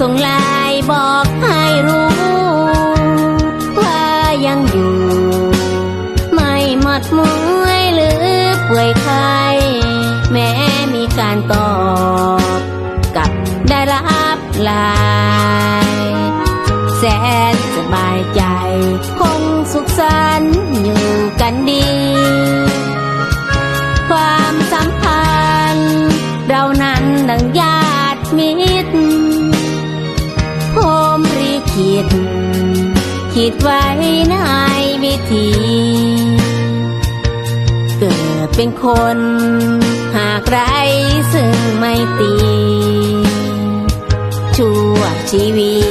ส่งไลน์บอกให้รู้ ว่ายังอยู่ ไม่หมดมวยหรือป่วยไข้แม้มีการตอบกับได้รับลายแสนสบายใจ คงสุขสันต์อยู่กันดี ความสัม ดไว้ในวิธี เกิดเป็นคนหากไรซึ่งไม่ตี ชั่วชีวิต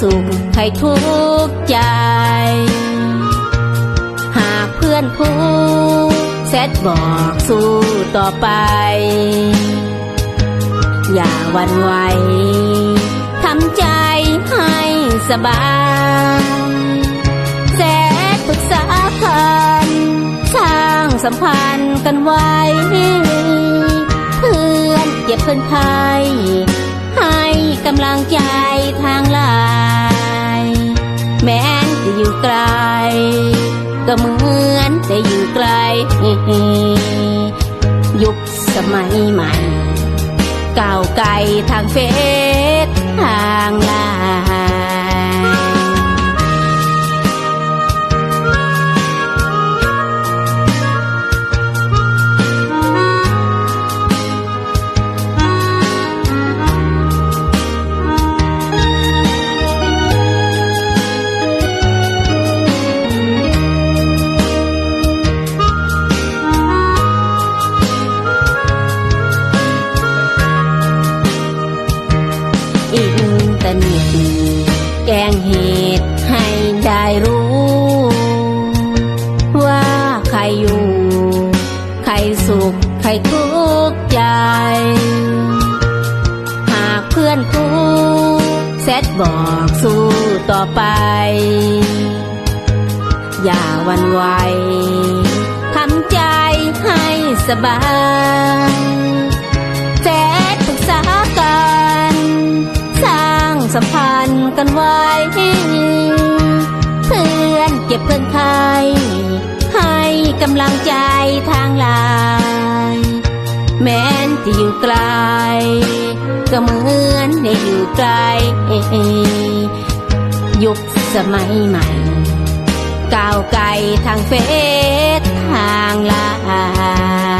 สุขใครทุกใจ หากเพื่อนผู้เซตบอกสู้ต่อไป อย่าวันไหวทำใจให้สบายแสนปรึกษากันสร้างสัมพันธ์กันไว้ เพื่อนเจ็บเพื่อนไข้ให้กำลังใจทางลน์แม้นจะอยู่ ไกล ก็เหมือนจะอยู่ไกล ยุคสมัยใหม่ก้าวไกลทางเฟซทางไลน์ นเทแกงเหตุให้ได้รู้ ว่าใครอยู่ ใครสุข ใครทุกข์ใจ หากเพื่อนผู้เซตบอกสู้ต่อไป อย่าวันไหวทำใจให้สบาย สัมพันธ์กันไว้ เพื่อนเก็บเพื่อนไทยให้กำลังใจทางไลน์แม้นจะอยู่ไกล ก็เหมือนได้อยู่ไกลยุคสมัยใหม่ก้าวไกลทางเฟซทางไลน์